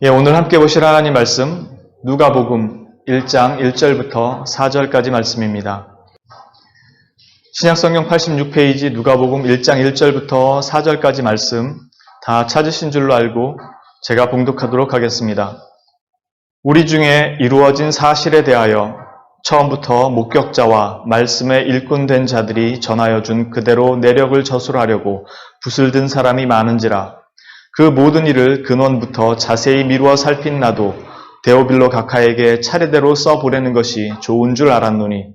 예, 오늘 함께 보실 하나님 말씀 누가복음 1장 1절부터 4절까지 말씀입니다. 신약성경 86페이지 누가복음 1장 1절부터 4절까지 말씀 다 찾으신 줄로 알고 제가 봉독하도록 하겠습니다. 우리 중에 이루어진 사실에 대하여 처음부터 목격자와 말씀에 일꾼된 자들이 전하여 준 그대로 내력을 저술하려고 붓을 든 사람이 많은지라 그 모든 일을 근원부터 자세히 미루어 살핀 나도 데오빌로 각하에게 차례대로 써보려는 것이 좋은 줄 알았노니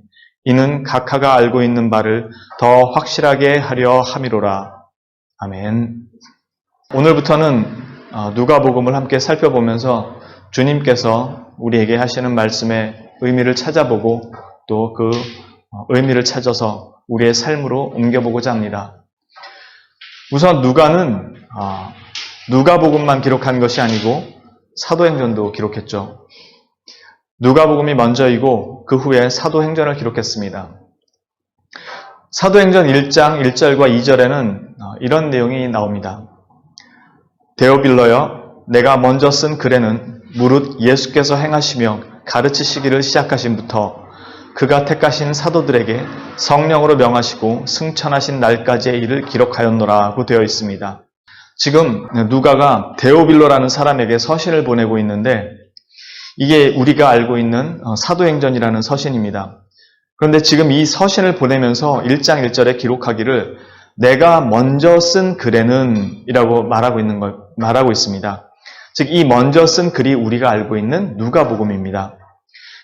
이는 각하가 알고 있는 바를 더 확실하게 하려 함이로라. 아멘. 오늘부터는 어, 누가복음을 함께 살펴보면서 주님께서 우리에게 하시는 말씀의 의미를 찾아보고 또 그 의미를 찾아서 우리의 삶으로 옮겨보고자 합니다. 우선 누가는 어, 누가복음만 기록한 것이 아니고 사도행전도 기록했죠. 누가복음이 먼저이고 그 후에 사도행전을 기록했습니다. 사도행전 1장 1절과 2절에는 어, 이런 내용이 나옵니다. 데오빌러여 내가 먼저 쓴 글에는 무릇 예수께서 행하시며 가르치시기를 시작하신부터 그가 택하신 사도들에게 성령으로 명하시고 승천하신 날까지의 일을 기록하였노라고 되어 있습니다. 지금 누가가 데오빌로라는 사람에게 서신을 보내고 있는데 이게 우리가 알고 있는 어, 사도행전이라는 서신입니다. 그런데 지금 이 서신을 보내면서 1장 1절에 기록하기를 내가 먼저 쓴 글에는 이라고 말하고 있는 걸 말하고 있습니다. 즉 이 먼저 쓴 글이 우리가 알고 있는 누가복음입니다.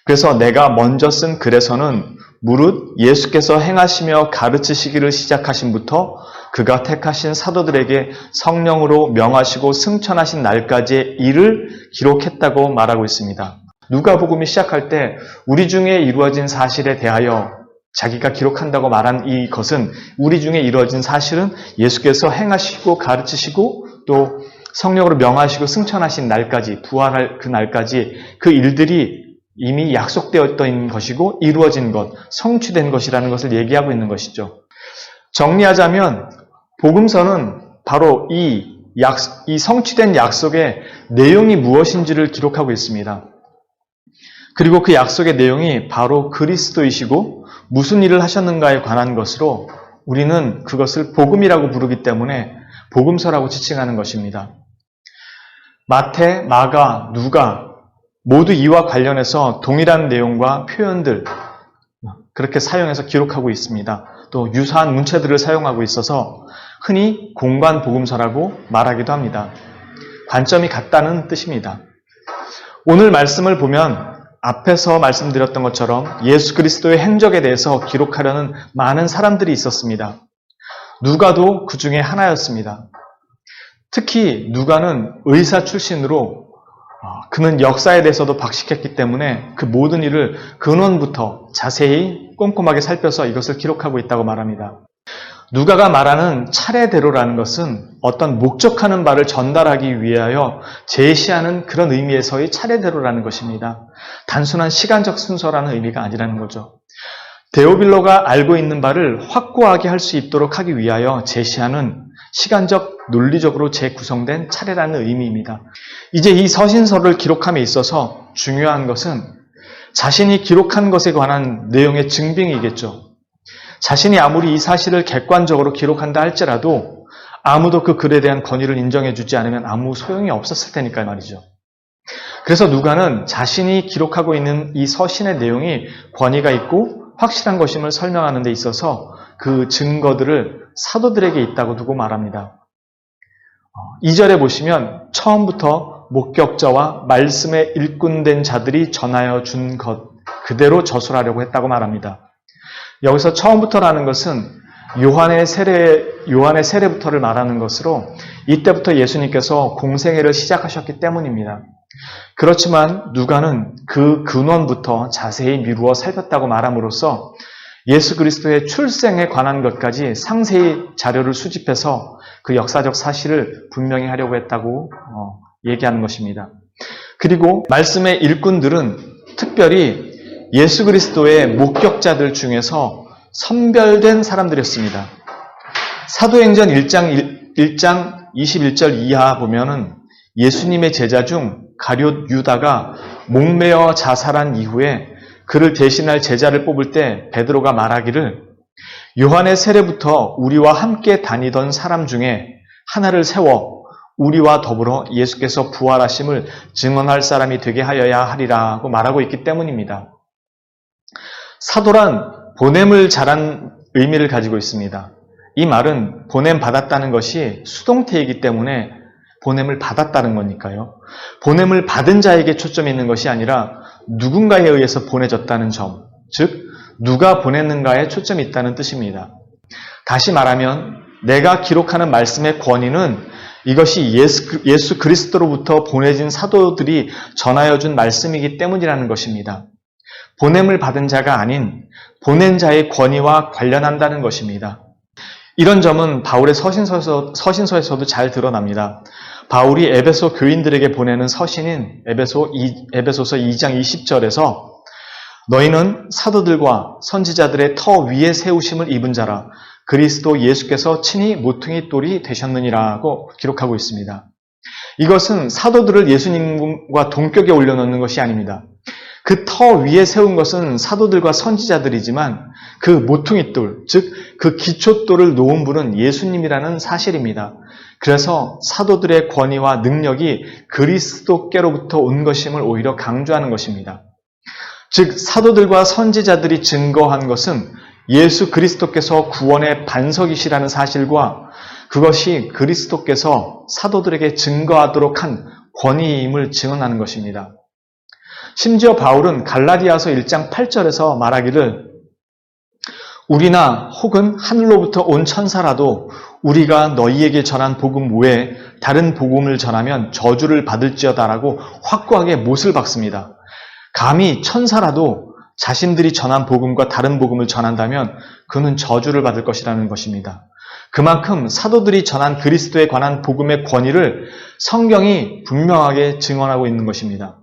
그래서 내가 먼저 쓴 글에서는 무릇 예수께서 행하시며 가르치시기를 시작하신부터 그가 택하신 사도들에게 성령으로 명하시고 승천하신 날까지의 일을 기록했다고 말하고 있습니다. 누가복음이 시작할 때 우리 중에 이루어진 사실에 대하여 자기가 기록한다고 말한 이것은 우리 중에 이루어진 사실은 예수께서 행하시고 가르치시고 또 성령으로 명하시고 승천하신 날까지 부활할 그 날까지 그 일들이 이미 약속되었던 것이고 이루어진 것, 성취된 것이라는 것을 얘기하고 있는 것이죠. 정리하자면 복음서는 바로 이, 약, 이 성취된 약속의 내용이 무엇인지를 기록하고 있습니다. 그리고 그 약속의 내용이 바로 그리스도이시고 무슨 일을 하셨는가에 관한 것으로 우리는 그것을 복음이라고 부르기 때문에 복음서라고 지칭하는 것입니다. 마태, 마가, 누가 모두 이와 관련해서 동일한 내용과 표현들 그렇게 사용해서 기록하고 있습니다. 또 유사한 문체들을 사용하고 있어서 흔히 공관 복음서라고 말하기도 합니다. 관점이 같다는 뜻입니다. 오늘 말씀을 보면 앞에서 말씀드렸던 것처럼 예수 그리스도의 행적에 대해서 기록하려는 많은 사람들이 있었습니다. 누가도 그 중에 하나였습니다. 특히 누가는 의사 출신으로 그는 역사에 대해서도 박식했기 때문에 그 모든 일을 근원부터 자세히 꼼꼼하게 살펴서 이것을 기록하고 있다고 말합니다. 누가가 말하는 차례대로라는 것은 어떤 목적하는 바를 전달하기 위하여 제시하는 그런 의미에서의 차례대로라는 것입니다. 단순한 시간적 순서라는 의미가 아니라는 거죠. 데오빌로가 알고 있는 바를 확고하게 할 수 있도록 하기 위하여 제시하는 시간적, 논리적으로 재구성된 차례라는 의미입니다. 이제 이 서신서를 기록함에 있어서 중요한 것은 자신이 기록한 것에 관한 내용의 증빙이겠죠. 자신이 아무리 이 사실을 객관적으로 기록한다 할지라도 아무도 그 글에 대한 권위를 인정해주지 않으면 아무 소용이 없었을 테니까 말이죠. 그래서 누가는 자신이 기록하고 있는 이 서신의 내용이 권위가 있고 확실한 것임을 설명하는 데 있어서 그 증거들을 사도들에게 있다고 두고 말합니다. 2절에 보시면 처음부터 목격자와 말씀에 일꾼된 자들이 전하여 준 것 그대로 저술하려고 했다고 말합니다. 여기서 처음부터라는 것은 요한의 세례, 요한의 세례부터를 말하는 것으로 이때부터 예수님께서 공생애를 시작하셨기 때문입니다. 그렇지만 누가는 그 근원부터 자세히 미루어 살폈다고 말함으로써 예수 그리스도의 출생에 관한 것까지 상세히 자료를 수집해서 그 역사적 사실을 분명히 하려고 했다고 어, 얘기하는 것입니다. 그리고 말씀의 일꾼들은 특별히 예수 그리스도의 목격자들 중에서 선별된 사람들이었습니다. 사도행전 1장, 1, 장 21절 이하 보면은 예수님의 제자 중 가룟 유다가 목매어 자살한 이후에 그를 대신할 제자를 뽑을 때 베드로가 말하기를 요한의 세례부터 우리와 함께 다니던 사람 중에 하나를 세워 우리와 더불어 예수께서 부활하심을 증언할 사람이 되게 하여야 하리라고 말하고 있기 때문입니다. 사도란 보냄을 잘한 의미를 가지고 있습니다. 이 말은 보냄 받았다는 것이 수동태이기 때문에 보냄을 받았다는 거니까요. 보냄을 받은 자에게 초점이 있는 것이 아니라 누군가에 의해서 보내졌다는 점, 즉 누가 보냈는가에 초점이 있다는 뜻입니다. 다시 말하면 내가 기록하는 말씀의 권위는 이것이 예수, 예수 그리스도로부터 보내진 사도들이 전하여 준 말씀이기 때문이라는 것입니다. 보냄을 받은 자가 아닌 보낸 자의 권위와 관련한다는 것입니다. 이런 점은 바울의 서신서에서, 서신서에서도 잘 드러납니다. 바울이 에베소 교인들에게 보내는 서신인 에베소 2, 에베소서 2장 20절에서 너희는 사도들과 선지자들의 터 위에 세우심을 입은 자라 그리스도 예수께서 친히 모퉁이 돌이 되셨느니라고 기록하고 있습니다. 이것은 사도들을 예수님과 동격에 올려놓는 것이 아닙니다. 그 터 위에 세운 것은 사도들과 선지자들이지만 그 모퉁이 돌, 즉 그 기초돌을 놓은 분은 예수님이라는 사실입니다. 그래서 사도들의 권위와 능력이 그리스도께로부터 온 것임을 오히려 강조하는 것입니다. 즉 사도들과 선지자들이 증거한 것은 예수 그리스도께서 구원의 반석이시라는 사실과 그것이 그리스도께서 사도들에게 증거하도록 한 권위임을 증언하는 것입니다. 심지어 바울은 갈라디아서 1장 8절에서 말하기를 우리나 혹은 하늘로부터 온 천사라도 우리가 너희에게 전한 복음 외에 다른 복음을 전하면 저주를 받을지어다라고 확고하게 못을 박습니다. 감히 천사라도 자신들이 전한 복음과 다른 복음을 전한다면 그는 저주를 받을 것이라는 것입니다. 그만큼 사도들이 전한 그리스도에 관한 복음의 권위를 성경이 분명하게 증언하고 있는 것입니다.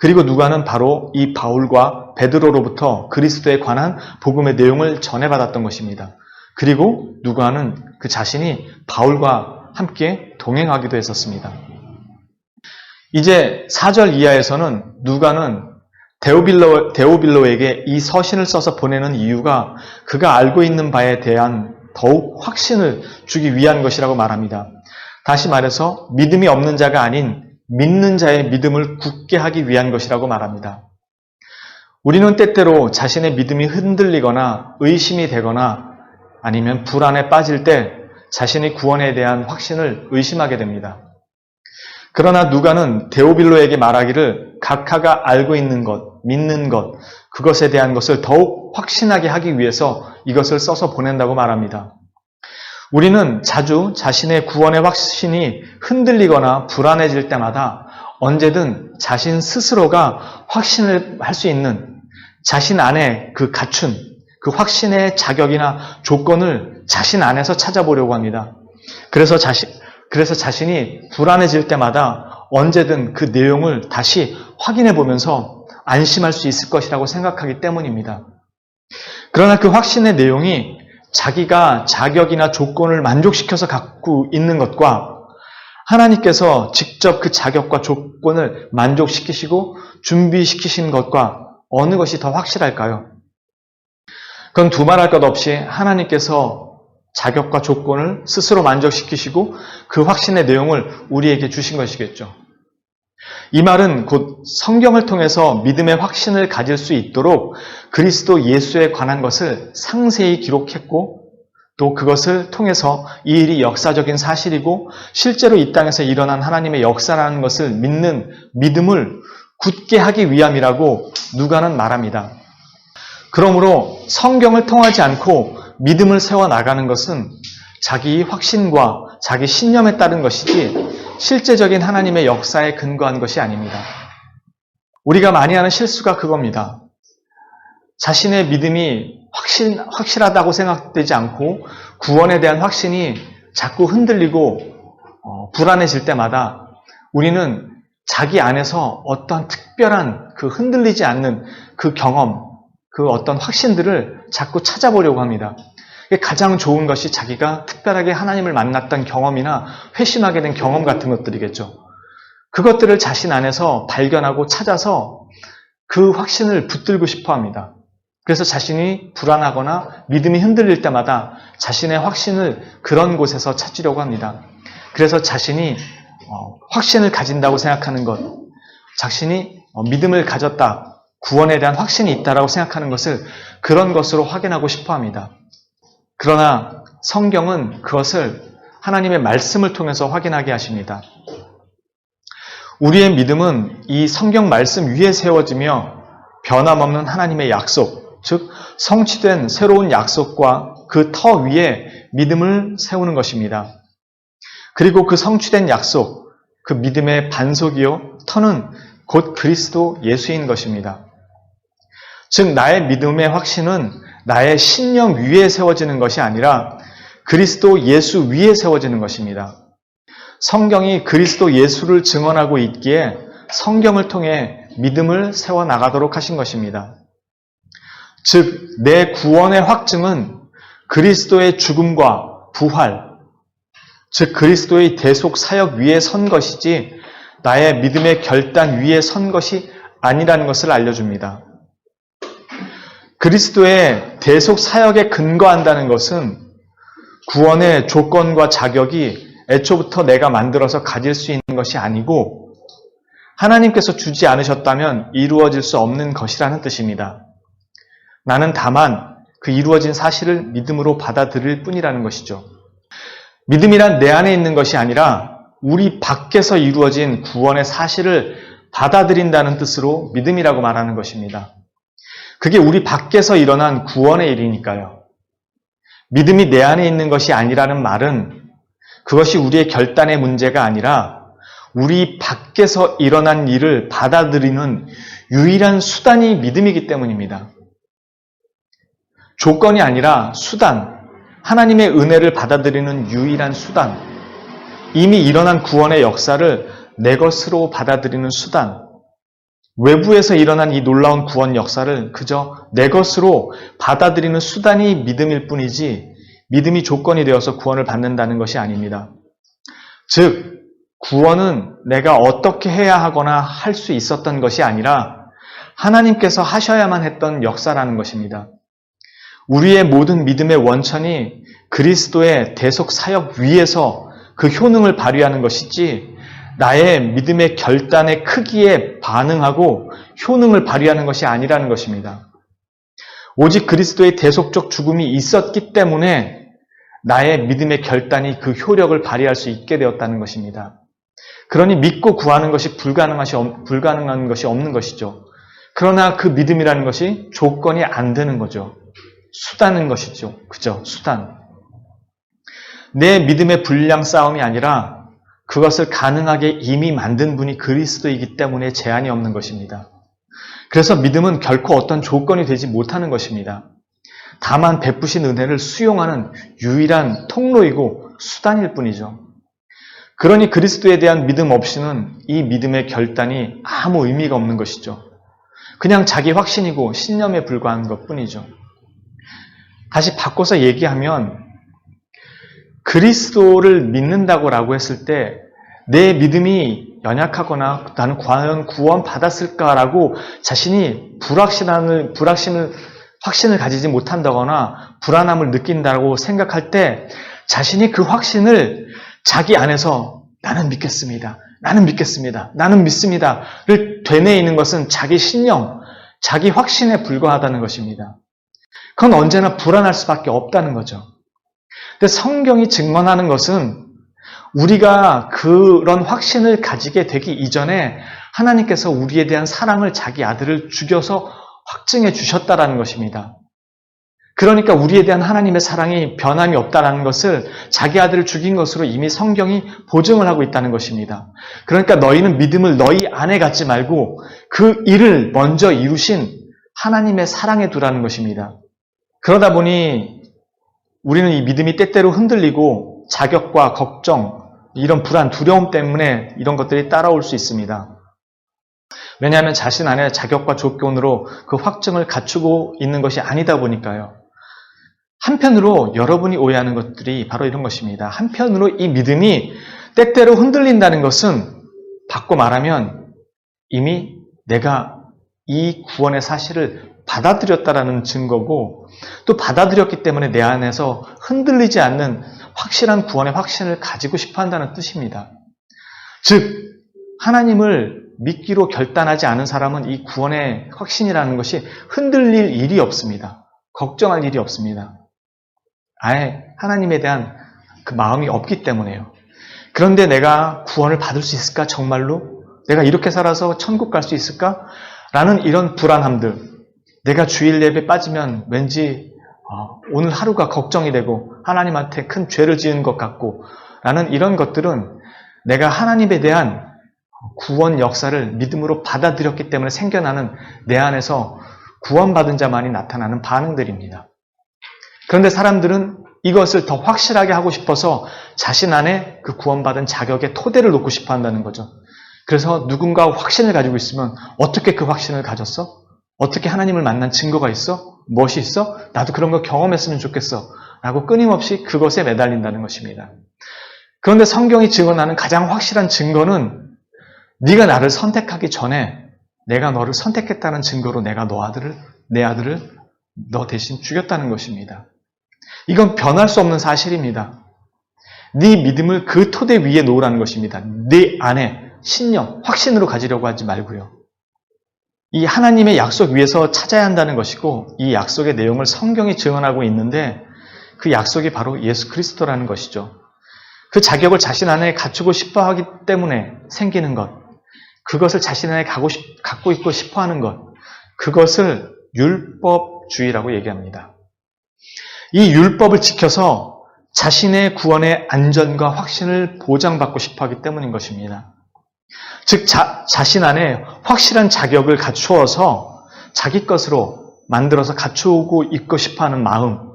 그리고 누가는 바로 이 바울과 베드로로부터 그리스도에 관한 복음의 내용을 전해받았던 것입니다. 그리고 누가는 그 자신이 바울과 함께 동행하기도 했었습니다. 이제 4절 이하에서는 누가는 데오빌로, 데오빌로에게 이 서신을 써서 보내는 이유가 그가 알고 있는 바에 대한 더욱 확신을 주기 위한 것이라고 말합니다. 다시 말해서 믿음이 없는 자가 아닌 믿는 자의 믿음을 굳게 하기 위한 것이라고 말합니다. 우리는 때때로 자신의 믿음이 흔들리거나 의심이 되거나 아니면 불안에 빠질 때 자신의 구원에 대한 확신을 의심하게 됩니다. 그러나 누가는 데오빌로에게 말하기를 각하가 알고 있는 것, 믿는 것, 그것에 대한 것을 더욱 확신하게 하기 위해서 이것을 써서 보낸다고 말합니다. 우리는 자주 자신의 구원의 확신이 흔들리거나 불안해질 때마다 언제든 자신 스스로가 확신을 할 수 있는 자신 안에 그 갖춘 그 확신의 자격이나 조건을 자신 안에서 찾아보려고 합니다. 그래서 자신, 그래서 자신이 불안해질 때마다 언제든 그 내용을 다시 확인해 보면서 안심할 수 있을 것이라고 생각하기 때문입니다. 그러나 그 확신의 내용이 자기가 자격이나 조건을 만족시켜서 갖고 있는 것과 하나님께서 직접 그 자격과 조건을 만족시키시고 준비시키신 것과 어느 것이 더 확실할까요? 그건 두말할 것 없이 하나님께서 자격과 조건을 스스로 만족시키시고 그 확신의 내용을 우리에게 주신 것이겠죠. 이 말은 곧 성경을 통해서 믿음의 확신을 가질 수 있도록 그리스도 예수에 관한 것을 상세히 기록했고 또 그것을 통해서 이 일이 역사적인 사실이고 실제로 이 땅에서 일어난 하나님의 역사라는 것을 믿는 믿음을 굳게 하기 위함이라고 누가는 말합니다. 그러므로 성경을 통하지 않고 믿음을 세워 나가는 것은 자기 확신과 자기 신념에 따른 것이지 실제적인 하나님의 역사에 근거한 것이 아닙니다. 우리가 많이 하는 실수가 그겁니다. 자신의 믿음이 확신, 확실하다고 생각되지 않고 구원에 대한 확신이 자꾸 흔들리고 어, 불안해질 때마다 우리는 자기 안에서 어떤 특별한 그 흔들리지 않는 그 경험, 그 어떤 확신들을 자꾸 찾아보려고 합니다. 가장 좋은 것이 자기가 특별하게 하나님을 만났던 경험이나 회심하게 된 경험 같은 것들이겠죠. 그것들을 자신 안에서 발견하고 찾아서 그 확신을 붙들고 싶어 합니다. 그래서 자신이 불안하거나 믿음이 흔들릴 때마다 자신의 확신을 그런 곳에서 찾으려고 합니다. 그래서 자신이 어, 확신을 가진다고 생각하는 것, 자신이 어, 믿음을 가졌다, 구원에 대한 확신이 있다라고 생각하는 것을 그런 것으로 확인하고 싶어 합니다. 그러나 성경은 그것을 하나님의 말씀을 통해서 확인하게 하십니다. 우리의 믿음은 이 성경 말씀 위에 세워지며 변함없는 하나님의 약속, 즉 성취된 새로운 약속과 그 터 위에 믿음을 세우는 것입니다. 그리고 그 성취된 약속, 그 믿음의 반석이요 터는 곧 그리스도 예수인 것입니다. 즉 나의 믿음의 확신은 나의 신령 위에 세워지는 것이 아니라 그리스도 예수 위에 세워지는 것입니다. 성경이 그리스도 예수를 증언하고 있기에 성경을 통해 믿음을 세워 나가도록 하신 것입니다. 즉, 내 구원의 확증은 그리스도의 죽음과 부활, 즉, 그리스도의 대속 사역 위에 선 것이지 나의 믿음의 결단 위에 선 것이 아니라는 것을 알려줍니다. 그리스도의 대속 사역에 근거한다는 것은 구원의 조건과 자격이 애초부터 내가 만들어서 가질 수 있는 것이 아니고 하나님께서 주지 않으셨다면 이루어질 수 없는 것이라는 뜻입니다. 나는 다만 그 이루어진 사실을 믿음으로 받아들일 뿐이라는 것이죠. 믿음이란 내 안에 있는 것이 아니라 우리 밖에서 이루어진 구원의 사실을 받아들인다는 뜻으로 믿음이라고 말하는 것입니다. 그게 우리 밖에서 일어난 구원의 일이니까요. 믿음이 내 안에 있는 것이 아니라는 말은 그것이 우리의 결단의 문제가 아니라 우리 밖에서 일어난 일을 받아들이는 유일한 수단이 믿음이기 때문입니다. 조건이 아니라 수단, 하나님의 은혜를 받아들이는 유일한 수단, 이미 일어난 구원의 역사를 내 것으로 받아들이는 수단, 외부에서 일어난 이 놀라운 구원 역사를 그저 내 것으로 받아들이는 수단이 믿음일 뿐이지 믿음이 조건이 되어서 구원을 받는다는 것이 아닙니다. 즉, 구원은 내가 어떻게 해야 하거나 할 수 있었던 것이 아니라 하나님께서 하셔야만 했던 역사라는 것입니다. 우리의 모든 믿음의 원천이 그리스도의 대속 사역 위에서 그 효능을 발휘하는 것이지 나의 믿음의 결단의 크기에 반응하고 효능을 발휘하는 것이 아니라는 것입니다. 오직 그리스도의 대속적 죽음이 있었기 때문에 나의 믿음의 결단이 그 효력을 발휘할 수 있게 되었다는 것입니다. 그러니 믿고 구하는 것이 불가능한 것이 없는 것이죠. 그러나 그 믿음이라는 것이 조건이 안 되는 거죠. 수단인 것이죠. 그죠? 수단. 내 믿음의 분량 싸움이 아니라 그것을 가능하게 이미 만든 분이 그리스도이기 때문에 제한이 없는 것입니다. 그래서 믿음은 결코 어떤 조건이 되지 못하는 것입니다. 다만 베푸신 은혜를 수용하는 유일한 통로이고 수단일 뿐이죠. 그러니 그리스도에 대한 믿음 없이는 이 믿음의 결단이 아무 의미가 없는 것이죠. 그냥 자기 확신이고 신념에 불과한 것 뿐이죠. 다시 바꿔서 얘기하면 그리스도를 믿는다고라고 했을 때 내 믿음이 연약하거나 나는 과연 구원 받았을까라고 자신이 불확신함을 불확신을 확신을 가지지 못한다거나 불안함을 느낀다고 생각할 때 자신이 그 확신을 자기 안에서 나는 믿겠습니다. 나는 믿겠습니다. 나는 믿습니다를 되뇌이는 것은 자기 신념, 자기 확신에 불과하다는 것입니다. 그건 언제나 불안할 수밖에 없다는 거죠. 근데 성경이 증언하는 것은 우리가 그런 확신을 가지게 되기 이전에 하나님께서 우리에 대한 사랑을 자기 아들을 죽여서 확증해 주셨다라는 것입니다. 그러니까 우리에 대한 하나님의 사랑이 변함이 없다라는 것을 자기 아들을 죽인 것으로 이미 성경이 보증을 하고 있다는 것입니다. 그러니까 너희는 믿음을 너희 안에 갖지 말고 그 일을 먼저 이루신 하나님의 사랑에 두라는 것입니다. 그러다 보니 우리는 이 믿음이 때때로 흔들리고 자격과 걱정, 이런 불안, 두려움 때문에 이런 것들이 따라올 수 있습니다. 왜냐하면 자신 안에 자격과 조건으로 그 확증을 갖추고 있는 것이 아니다 보니까요. 한편으로 여러분이 오해하는 것들이 바로 이런 것입니다. 한편으로 이 믿음이 때때로 흔들린다는 것은 바꿔 말하면 이미 내가 이 구원의 사실을 받아들였다라는 증거고 또 받아들였기 때문에 내 안에서 흔들리지 않는 확실한 구원의 확신을 가지고 싶어 한다는 뜻입니다. 즉, 하나님을 믿기로 결단하지 않은 사람은 이 구원의 확신이라는 것이 흔들릴 일이 없습니다. 걱정할 일이 없습니다. 아예 하나님에 대한 그 마음이 없기 때문에요. 그런데 내가 구원을 받을 수 있을까? 정말로? 내가 이렇게 살아서 천국 갈 수 있을까? 라는 이런 불안함들. 내가 주일 예배 빠지면 왠지 어, 오늘 하루가 걱정이 되고 하나님한테 큰 죄를 지은 것 같고 라는 이런 것들은 내가 하나님에 대한 구원 역사를 믿음으로 받아들였기 때문에 생겨나는 내 안에서 구원받은 자만이 나타나는 반응들입니다. 그런데 사람들은 이것을 더 확실하게 하고 싶어서 자신 안에 그 구원받은 자격의 토대를 놓고 싶어 한다는 거죠. 그래서 누군가 확신을 가지고 있으면 어떻게 그 확신을 가졌어? 어떻게 하나님을 만난 증거가 있어? 무엇이 있어? 나도 그런 거 경험했으면 좋겠어. 라고 끊임없이 그것에 매달린다는 것입니다. 그런데 성경이 증언하는 가장 확실한 증거는 네가 나를 선택하기 전에 내가 너를 선택했다는 증거로 내가 너 아들을 내 아들을 너 대신 죽였다는 것입니다. 이건 변할 수 없는 사실입니다. 네 믿음을 그 토대 위에 놓으라는 것입니다. 네 안에 신념, 확신으로 가지려고 하지 말고요. 이 하나님의 약속 위에서 찾아야 한다는 것이고 이 약속의 내용을 성경이 증언하고 있는데 그 약속이 바로 예수 그리스도라는 것이죠. 그 자격을 자신 안에 갖추고 싶어 하기 때문에 생기는 것, 그것을 자신 안에 갖고 있고 싶어 하는 것, 그것을 율법주의라고 얘기합니다. 이 율법을 지켜서 자신의 구원의 안전과 확신을 보장받고 싶어 하기 때문인 것입니다. 즉, 자, 자신 안에 확실한 자격을 갖추어서 자기 것으로 만들어서 갖추고 있고 싶어 하는 마음,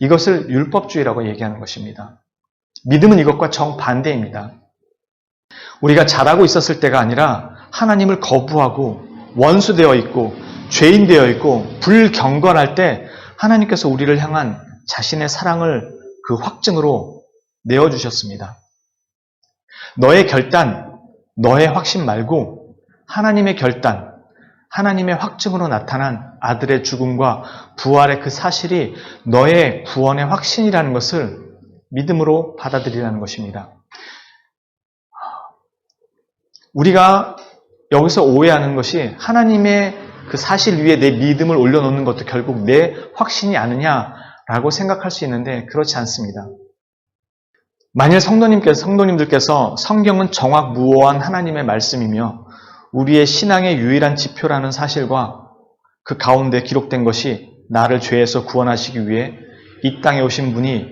이것을 율법주의라고 얘기하는 것입니다. 믿음은 이것과 정반대입니다. 우리가 잘하고 있었을 때가 아니라 하나님을 거부하고 원수되어 있고 죄인 되어 있고 불경건할 때 하나님께서 우리를 향한 자신의 사랑을 그 확증으로 내어주셨습니다. 너의 결단, 너의 확신 말고 하나님의 결단, 하나님의 확증으로 나타난 아들의 죽음과 부활의 그 사실이 너의 구원의 확신이라는 것을 믿음으로 받아들이라는 것입니다. 우리가 여기서 오해하는 것이 하나님의 그 사실 위에 내 믿음을 올려놓는 것도 결국 내 확신이 아니냐라고 생각할 수 있는데 그렇지 않습니다. 만일 성도님께서, 성도님들께서 성경은 정확 무오한 하나님의 말씀이며 우리의 신앙의 유일한 지표라는 사실과 그 가운데 기록된 것이 나를 죄에서 구원하시기 위해 이 땅에 오신 분이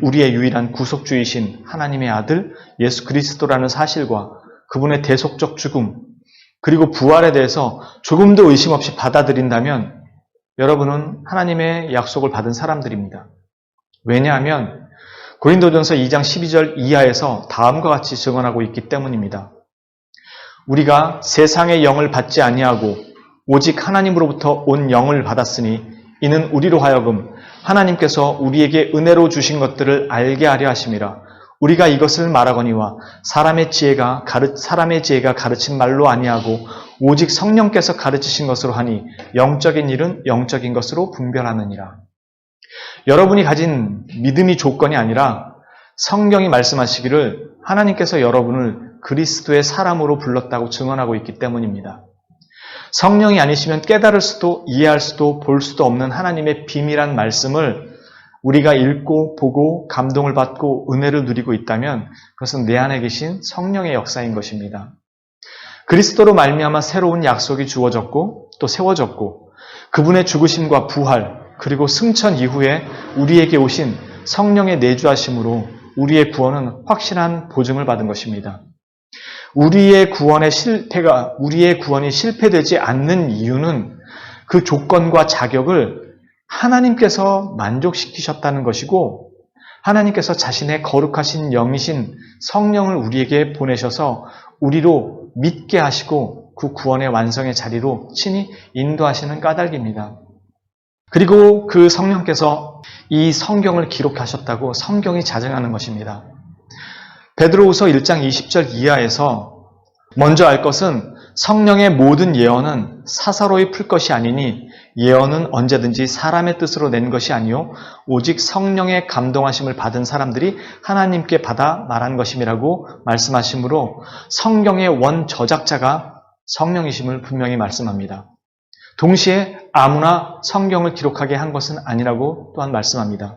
우리의 유일한 구속주이신 하나님의 아들 예수 그리스도라는 사실과 그분의 대속적 죽음, 그리고 부활에 대해서 조금도 의심 없이 받아들인다면 여러분은 하나님의 약속을 받은 사람들입니다. 왜냐하면 고린도전서 2장 12절 이하에서 다음과 같이 증언하고 있기 때문입니다. 우리가 세상의 영을 받지 아니하고 오직 하나님으로부터 온 영을 받았으니 이는 우리로 하여금 하나님께서 우리에게 은혜로 주신 것들을 알게 하려 하심이라. 우리가 이것을 말하거니와 사람의 지혜가 가르, 사람의 지혜가 가르친 말로 아니하고 오직 성령께서 가르치신 것으로 하니 영적인 일은 영적인 것으로 분별하느니라. 여러분이 가진 믿음이 조건이 아니라 성경이 말씀하시기를 하나님께서 여러분을 그리스도의 사람으로 불렀다고 증언하고 있기 때문입니다. 성령이 아니시면 깨달을 수도 이해할 수도 볼 수도 없는 하나님의 비밀한 말씀을 우리가 읽고 보고 감동을 받고 은혜를 누리고 있다면 그것은 내 안에 계신 성령의 역사인 것입니다. 그리스도로 말미암아 새로운 약속이 주어졌고 또 세워졌고 그분의 죽으심과 부활 그리고 승천 이후에 우리에게 오신 성령의 내주하심으로 우리의 구원은 확실한 보증을 받은 것입니다. 우리의 구원의 실패가 우리의 구원이 실패되지 않는 이유는 그 조건과 자격을 하나님께서 만족시키셨다는 것이고 하나님께서 자신의 거룩하신 영이신 성령을 우리에게 보내셔서 우리로 믿게 하시고 그 구원의 완성의 자리로 친히 인도하시는 까닭입니다. 그리고 그 성령께서 이 성경을 기록하셨다고 성경이 자증하는 것입니다. 베드로후서 1장 20절 이하에서 먼저 알 것은 성령의 모든 예언은 사사로이 풀 것이 아니니 예언은 언제든지 사람의 뜻으로 낸 것이 아니요 오직 성령의 감동하심을 받은 사람들이 하나님께 받아 말한 것임이라고 말씀하시므로 성경의 원 저작자가 성령이심을 분명히 말씀합니다. 동시에 아무나 성경을 기록하게 한 것은 아니라고 또한 말씀합니다.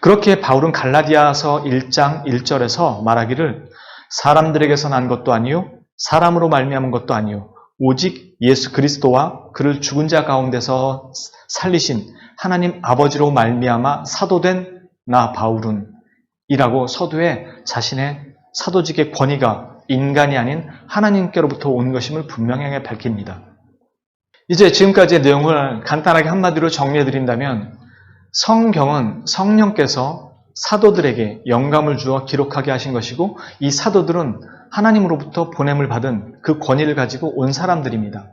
그렇게 바울은 갈라디아서 1장 1절에서 말하기를 사람들에게서 난 것도 아니요 사람으로 말미암은 것도 아니요 오직 예수 그리스도와 그를 죽은 자 가운데서 살리신 하나님 아버지로 말미암아 사도된 나 바울은 이라고 서두에 자신의 사도직의 권위가 인간이 아닌 하나님께로부터 온 것임을 분명하게 밝힙니다. 이제 지금까지의 내용을 간단하게 한마디로 정리해 드린다면 성경은 성령께서 사도들에게 영감을 주어 기록하게 하신 것이고 이 사도들은 하나님으로부터 보냄을 받은 그 권위를 가지고 온 사람들입니다.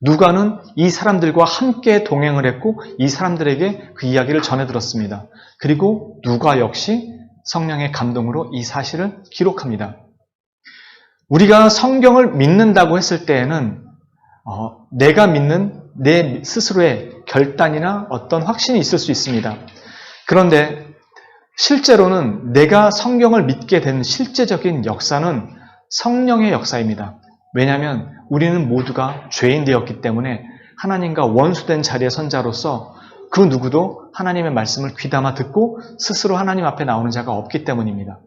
누가는 이 사람들과 함께 동행을 했고 이 사람들에게 그 이야기를 전해 들었습니다. 그리고 누가 역시 성령의 감동으로 이 사실을 기록합니다. 우리가 성경을 믿는다고 했을 때에는 어, 내가 믿는 내 스스로의 결단이나 어떤 확신이 있을 수 있습니다. 그런데 실제로는 내가 성경을 믿게 된 실제적인 역사는 성령의 역사입니다. 왜냐하면 우리는 모두가 죄인 되었기 때문에 하나님과 원수된 자리의 선자로서 그 누구도 하나님의 말씀을 귀담아 듣고 스스로 하나님 앞에 나오는 자가 없기 때문입니다.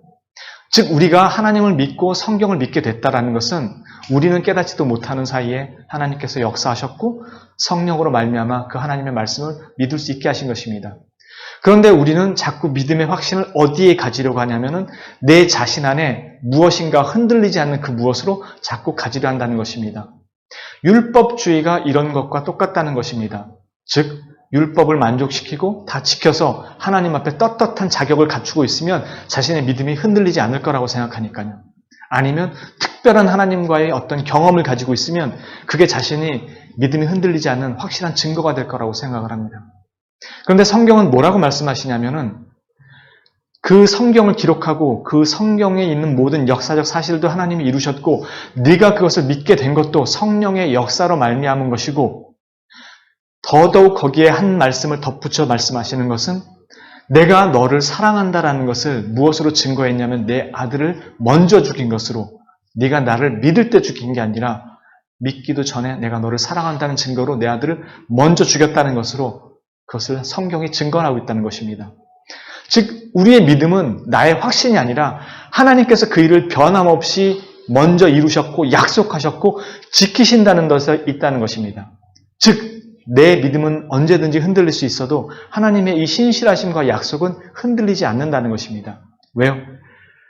즉 우리가 하나님을 믿고 성경을 믿게 됐다라는 것은 우리는 깨닫지도 못하는 사이에 하나님께서 역사하셨고 성령으로 말미암아 그 하나님의 말씀을 믿을 수 있게 하신 것입니다. 그런데 우리는 자꾸 믿음의 확신을 어디에 가지려고 하냐면은 내 자신 안에 무엇인가 흔들리지 않는 그 무엇으로 자꾸 가지려 한다는 것입니다. 율법주의가 이런 것과 똑같다는 것입니다. 즉 율법을 만족시키고 다 지켜서 하나님 앞에 떳떳한 자격을 갖추고 있으면 자신의 믿음이 흔들리지 않을 거라고 생각하니까요. 아니면 특별한 하나님과의 어떤 경험을 가지고 있으면 그게 자신이 믿음이 흔들리지 않는 확실한 증거가 될 거라고 생각을 합니다. 그런데 성경은 뭐라고 말씀하시냐면은 그 성경을 기록하고 그 성경에 있는 모든 역사적 사실도 하나님이 이루셨고 네가 그것을 믿게 된 것도 성령의 역사로 말미암은 것이고 더더욱 거기에 한 말씀을 덧붙여 말씀하시는 것은 내가 너를 사랑한다라는 것을 무엇으로 증거했냐면 내 아들을 먼저 죽인 것으로 네가 나를 믿을 때 죽인 게 아니라 믿기도 전에 내가 너를 사랑한다는 증거로 내 아들을 먼저 죽였다는 것으로 그것을 성경이 증거하고 있다는 것입니다. 즉 우리의 믿음은 나의 확신이 아니라 하나님께서 그 일을 변함없이 먼저 이루셨고 약속하셨고 지키신다는 것에 있다는 것입니다. 즉 내 믿음은 언제든지 흔들릴 수 있어도 하나님의 이 신실하심과 약속은 흔들리지 않는다는 것입니다. 왜요?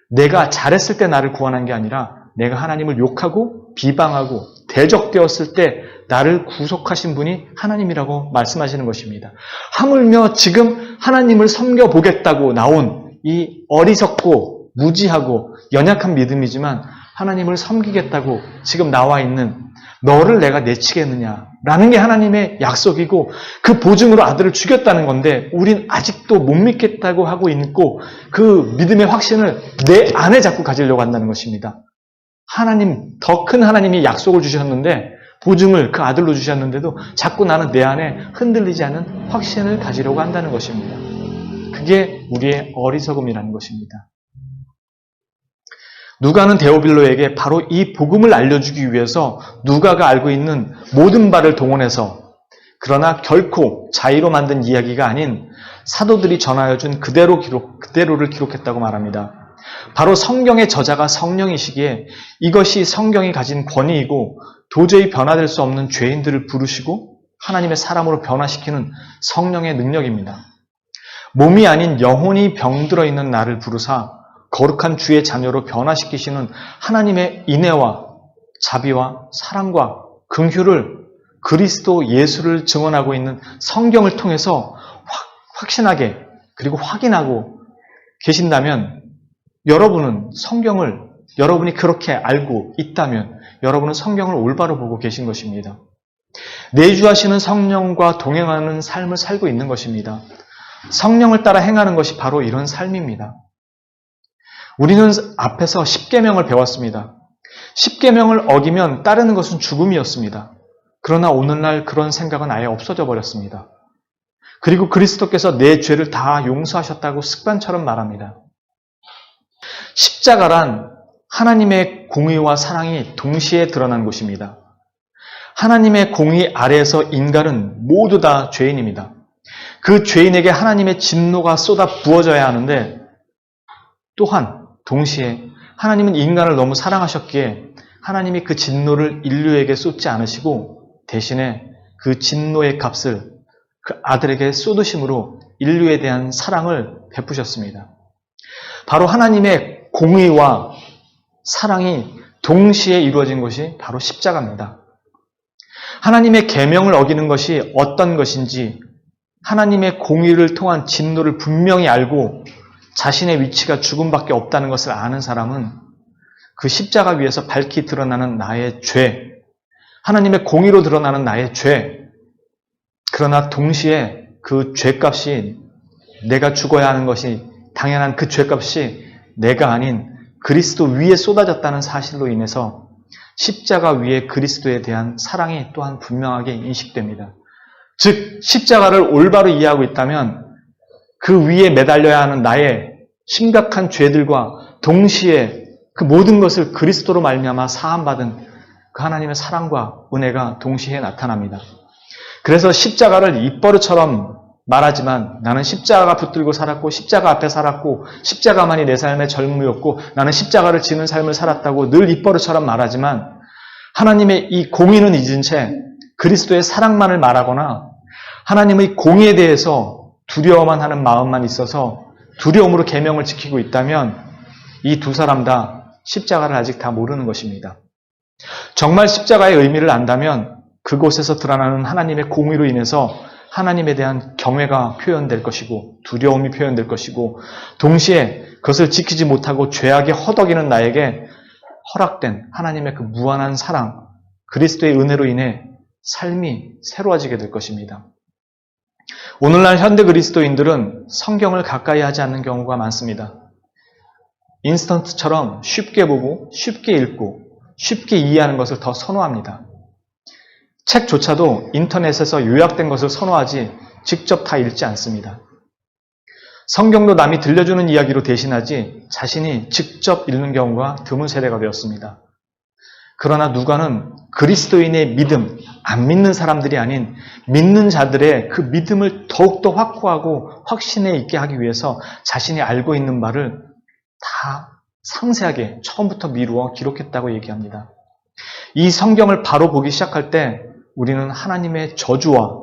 내가 잘했을 때 나를 구원한 게 아니라 내가 하나님을 욕하고 비방하고 대적되었을 때 나를 구속하신 분이 하나님이라고 말씀하시는 것입니다. 하물며 지금 하나님을 섬겨보겠다고 나온 이 어리석고 무지하고 연약한 믿음이지만 하나님을 섬기겠다고 지금 나와 있는 너를 내가 내치겠느냐라는 게 하나님의 약속이고 그 보증으로 아들을 죽였다는 건데 우린 아직도 못 믿겠다고 하고 있고 그 믿음의 확신을 내 안에 자꾸 가지려고 한다는 것입니다. 하나님, 더 큰 하나님이 약속을 주셨는데, 보증을 그 아들로 주셨는데도 자꾸 나는 내 안에 흔들리지 않은 확신을 가지려고 한다는 것입니다. 그게 우리의 어리석음이라는 것입니다. 누가는 데오빌로에게 바로 이 복음을 알려주기 위해서 누가가 알고 있는 모든 바를 동원해서 그러나 결코 자의로 만든 이야기가 아닌 사도들이 전하여 준 그대로 기록, 그대로를 기록했다고 말합니다. 바로 성경의 저자가 성령이시기에 이것이 성경이 가진 권위이고 도저히 변화될 수 없는 죄인들을 부르시고 하나님의 사람으로 변화시키는 성령의 능력입니다. 몸이 아닌 영혼이 병들어 있는 나를 부르사 거룩한 주의 자녀로 변화시키시는 하나님의 인애와 자비와 사랑과 긍휼을 그리스도 예수를 증언하고 있는 성경을 통해서 확신하게 그리고 확인하고 계신다면 여러분은 성경을 여러분이 그렇게 알고 있다면 여러분은 성경을 올바로 보고 계신 것입니다. 내주하시는 성령과 동행하는 삶을 살고 있는 것입니다. 성령을 따라 행하는 것이 바로 이런 삶입니다. 우리는 앞에서 10계명을 배웠습니다. 십계명을 어기면 따르는 것은 죽음이었습니다. 그러나 오늘날 그런 생각은 아예 없어져 버렸습니다. 그리고 그리스도께서 내 죄를 다 용서하셨다고 습관처럼 말합니다. 십자가란 하나님의 공의와 사랑이 동시에 드러난 곳입니다. 하나님의 공의 아래에서 인간은 모두 다 죄인입니다. 그 죄인에게 하나님의 진노가 쏟아 부어져야 하는데 또한 동시에 하나님은 인간을 너무 사랑하셨기에 하나님이 그 진노를 인류에게 쏟지 않으시고 대신에 그 진노의 값을 그 아들에게 쏟으심으로 인류에 대한 사랑을 베푸셨습니다. 바로 하나님의 공의와 사랑이 동시에 이루어진 것이 바로 십자가입니다. 하나님의 계명을 어기는 것이 어떤 것인지 하나님의 공의를 통한 진노를 분명히 알고 자신의 위치가 죽음밖에 없다는 것을 아는 사람은 그 십자가 위에서 밝히 드러나는 나의 죄, 하나님의 공의로 드러나는 나의 죄, 그러나 동시에 그 죄값이 내가 죽어야 하는 것이 당연한 그 죄값이 내가 아닌 그리스도 위에 쏟아졌다는 사실로 인해서 십자가 위에 그리스도에 대한 사랑이 또한 분명하게 인식됩니다. 즉, 십자가를 올바로 이해하고 있다면 그 위에 매달려야 하는 나의 심각한 죄들과 동시에 그 모든 것을 그리스도로 말미암아 사함받은 그 하나님의 사랑과 은혜가 동시에 나타납니다. 그래서 십자가를 입버릇처럼 말하지만 나는 십자가 붙들고 살았고 십자가 앞에 살았고 십자가만이 내 삶의 젊음이었고 나는 십자가를 지는 삶을 살았다고 늘 입버릇처럼 말하지만 하나님의 이 공의는 잊은 채 그리스도의 사랑만을 말하거나 하나님의 공의에 대해서 두려워만 하는 마음만 있어서 두려움으로 계명을 지키고 있다면 이 두 사람 다 십자가를 아직 다 모르는 것입니다. 정말 십자가의 의미를 안다면 그곳에서 드러나는 하나님의 공의로 인해서 하나님에 대한 경외가 표현될 것이고 두려움이 표현될 것이고 동시에 그것을 지키지 못하고 죄악에 허덕이는 나에게 허락된 하나님의 그 무한한 사랑, 그리스도의 은혜로 인해 삶이 새로워지게 될 것입니다. 오늘날 현대 그리스도인들은 성경을 가까이 하지 않는 경우가 많습니다. 인스턴트처럼 쉽게 보고 쉽게 읽고 쉽게 이해하는 것을 더 선호합니다. 책조차도 인터넷에서 요약된 것을 선호하지 직접 다 읽지 않습니다. 성경도 남이 들려주는 이야기로 대신하지 자신이 직접 읽는 경우가 드문 세대가 되었습니다. 그러나 누가는 그리스도인의 믿음, 안 믿는 사람들이 아닌 믿는 자들의 그 믿음을 더욱더 확고하고 확신에 있게 하기 위해서 자신이 알고 있는 말을 다 상세하게 처음부터 미루어 기록했다고 얘기합니다. 이 성경을 바로 보기 시작할 때 우리는 하나님의 저주와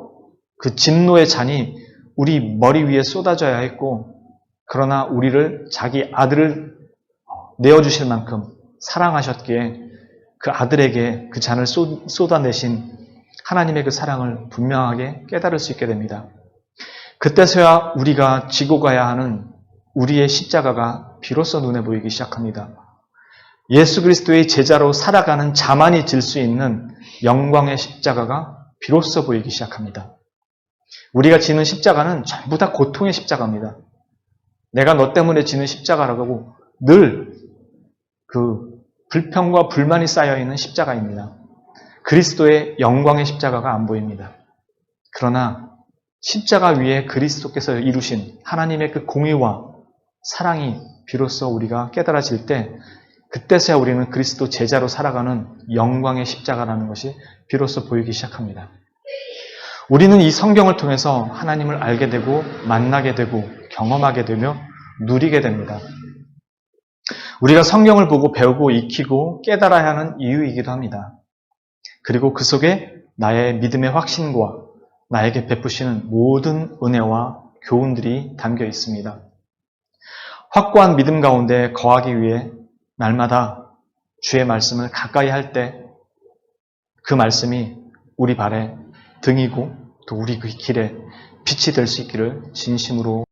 그 진노의 잔이 우리 머리 위에 쏟아져야 했고, 그러나 우리를 자기 아들을 내어주실 만큼 사랑하셨기에 그 아들에게 그 잔을 쏟아내신 하나님의 그 사랑을 분명하게 깨달을 수 있게 됩니다. 그때서야 우리가 지고 가야 하는 우리의 십자가가 비로소 눈에 보이기 시작합니다. 예수 그리스도의 제자로 살아가는 자만이 질 수 있는 영광의 십자가가 비로소 보이기 시작합니다. 우리가 지는 십자가는 전부 다 고통의 십자가입니다. 내가 너 때문에 지는 십자가라고 늘 그 불평과 불만이 쌓여 있는 십자가입니다. 그리스도의 영광의 십자가가 안 보입니다. 그러나 십자가 위에 그리스도께서 이루신 하나님의 그 공의와 사랑이 비로소 우리가 깨달아질 때 그때서야 우리는 그리스도 제자로 살아가는 영광의 십자가라는 것이 비로소 보이기 시작합니다. 우리는 이 성경을 통해서 하나님을 알게 되고 만나게 되고 경험하게 되며 누리게 됩니다. 우리가 성경을 보고 배우고 익히고 깨달아야 하는 이유이기도 합니다. 그리고 그 속에 나의 믿음의 확신과 나에게 베푸시는 모든 은혜와 교훈들이 담겨 있습니다. 확고한 믿음 가운데 거하기 위해 날마다 주의 말씀을 가까이 할 때 그 말씀이 우리 발에 등이고 또 우리 그 길에 빛이 될 수 있기를 진심으로